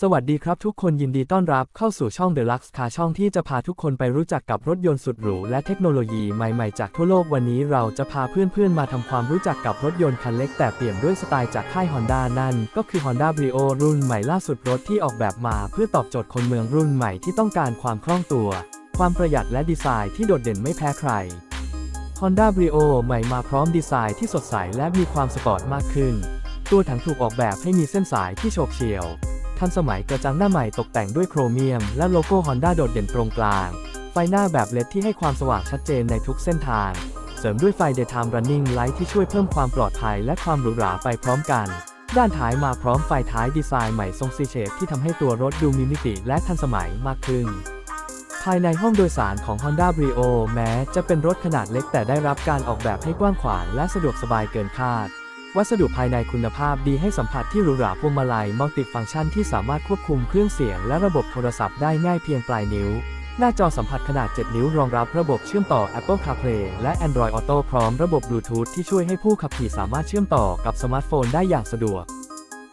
สวัสดีครับทุกคนยินดีต้อนรับเข้าสู่ช่อง The Lux Car ช่องที่จะพาทุกคนไปรู้จักกับรถยนต์สุดหรู และเทคโนโลยีใหม่ๆจากทั่วโลกวันนี้เราจะพาเพื่อนๆมาทำความรู้จักกับรถยนต์คันเล็กแต่เปลี่ยนด้วยสไตล์จากค่าย Honda นั่น ก็คือ Honda Brio รุ่นใหม่ล่าสุดรถที่ออกแบบมา เพื่อตอบโจทย์คนเมืองรุ่นใหม่ที่ต้องการความคล่องตัว ความประหยัดและดีไซน์ที่โดดเด่นไม่แพ้ใคร Honda Brio ใหม่มาพร้อมดีไซน์ที่สดใสและมีความสปอร์ตมากขึ้น ตัวถังถูกออกแบบให้มีเส้นสายที่โฉบเฉี่ยว ทันสมัยกระจังหน้าใหม่ตกแต่งด้วยโครเมียม และโลโก้ Honda โดดเด่นตรงกลาง ไฟหน้าแบบเลดที่ให้ความสว่างชัดเจนในทุกเส้นทาง เสริมด้วยไฟ Daytime Running Light ที่ช่วยเพิ่มความปลอดภัยและความหรูหราไปพร้อมกัน ด้านท้ายมาพร้อมไฟท้ายดีไซน์ใหม่ทรงซีเชฟที่ทำให้ตัวรถดูมีมิติและทันสมัยมากขึ้นภายในห้องโดยสารของ Honda Brio แม้จะเป็นรถขนาดเล็กแต่ได้รับการออกแบบให้กว้างขวางและสะดวกสบายเกินคาด วัสดุภายในคุณภาพดีให้สัมผัสที่หรูหราพวงมาลัยมัลติฟังก์ชันที่สามารถควบคุมเครื่องเสียงและระบบโทรศัพท์ได้ง่ายเพียงปลายนิ้ว หน้าจอสัมผัสขนาด 7 นิ้วรองรับระบบเชื่อมต่อ Apple CarPlay และ Android Auto พร้อมระบบ Bluetooth ที่ช่วยให้ผู้ขับขี่สามารถเชื่อมต่อกับสมาร์ทโฟนได้อย่างสะดวก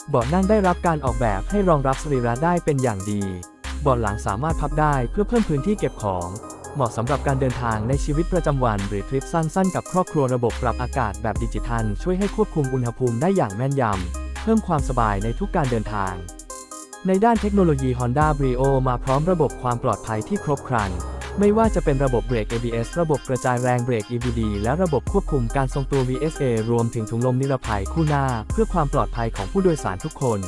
เบาะนั่งได้รับการออกแบบให้รองรับสรีระได้เป็นอย่างดี เบาะหลังสามารถพับได้เพื่อเพิ่มพื้นที่เก็บของ เหมาะสำหรับการเดินทางในชีวิตประจำวัน หรือทริปสั้นๆ กับครอบครัวระบบปรับอากาศแบบดิจิทัล ช่วยให้ควบคุมอุณหภูมิได้อย่างแม่นยำ เพิ่มความสบายในทุกการเดินทาง ในด้านเทคโนโลยี Honda Brio มาพร้อมระบบความปลอดภัยที่ครบครัน ไม่ว่าจะเป็นระบบเบรก ABS ระบบกระจายแรงเบรก EBD และระบบควบคุมการทรงตัว VSA รวมถึงถุงลมนิรภัยคู่หน้า เพื่อความปลอดภัยของผู้โดยสารทุกคน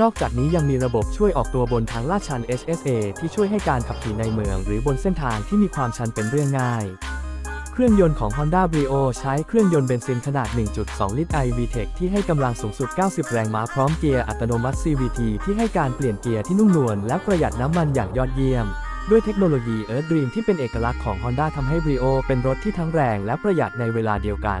นอกจากนี้ยังมีระบบช่วยออกตัวบนทางลาดชัน HSA ที่ช่วยให้การขับขี่ในเมือง หรือบนเส้นทางที่มีความชันเป็นเรื่องง่าย เครื่องยนต์ของ Honda Brio ใช้เครื่องยนต์เบนซินขนาด 1.2 ลิตร iVTEC ที่ให้กำลังสูงสุด 90 แรงม้าพร้อมเกียร์อัตโนมัติ CVT ที่ให้การเปลี่ยนเกียร์ที่นุ่มนวลและประหยัดน้ำมันอย่างยอดเยี่ยม ด้วยเทคโนโลยี Earth Dream ที่เป็นเอกลักษณ์ของ Honda ทำให้ Brio เป็นรถที่ทั้งแรงและประหยัดในเวลาเดียวกัน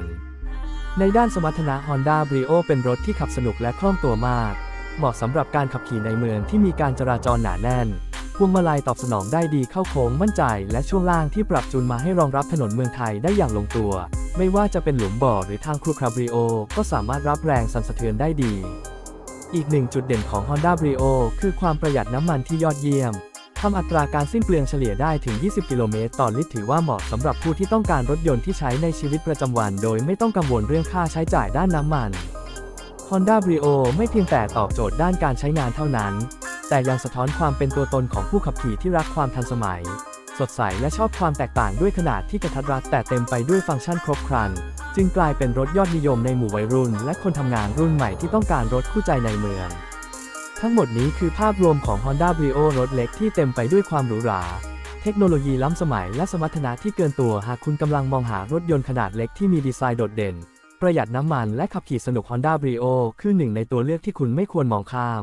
ในด้านสมรรถนะ Honda Brio เป็นรถที่ขับสนุกและคล่องตัวมาก เหมาะสำหรับการขับขี่ในเมืองที่มีการจราจรหนาแน่น พวงมาลัยตอบสนองได้ดีเข้าโค้งมั่นใจ และช่วงล่างที่ปรับจูนมาให้รองรับถนนเมืองไทยได้อย่างลงตัว ไม่ว่าจะเป็นหลุมบ่อหรือทางครูคาบริโอ ก็สามารถรับแรงสั่นสะเทือนได้ดี อีกหนึ่งจุดเด่นของ Honda Brio คือความประหยัดน้ำมันที่ยอดเยี่ยมทำอัตราการสิ้นเปลืองเฉลี่ยได้ถึง 20 กิโลเมตรต่อลิตร ถือว่าเหมาะสำหรับผู้ที่ต้องการรถยนต์ที่ใช้ในชีวิตประจำวัน โดยไม่ต้องกังวลเรื่องค่าใช้จ่ายด้านน้ำมัน Honda Brio ไม่เพียงแต่ตอบโจทย์ด้านการใช้งานเท่านั้น แต่ยังสะท้อนความเป็นตัวตนของผู้ขับขี่ที่รักความทันสมัย สดใสและชอบความแตกต่างด้วยขนาดที่กระทัดรัดแต่เต็มไปด้วยฟังก์ชันครบครัน จึงกลายเป็นรถยอดนิยมในหมู่วัยรุ่น และคนทำงานรุ่นใหม่ที่ต้องการรถคู่ใจในเมือง ทั้งหมดนี้คือภาพรวมของ Honda Brio รถเล็กที่เต็มไปด้วยความหรูหราเทคโนโลยีล้ำสมัยและสมรรถนะที่เกินตัวหากคุณกำลังมองหารถยนต์ขนาดเล็กที่มีดีไซน์โดดเด่น ประหยัดน้ำมันและขับขี่สนุก Honda Brio คือหนึ่งในตัวเลือกที่คุณไม่ควรมองข้าม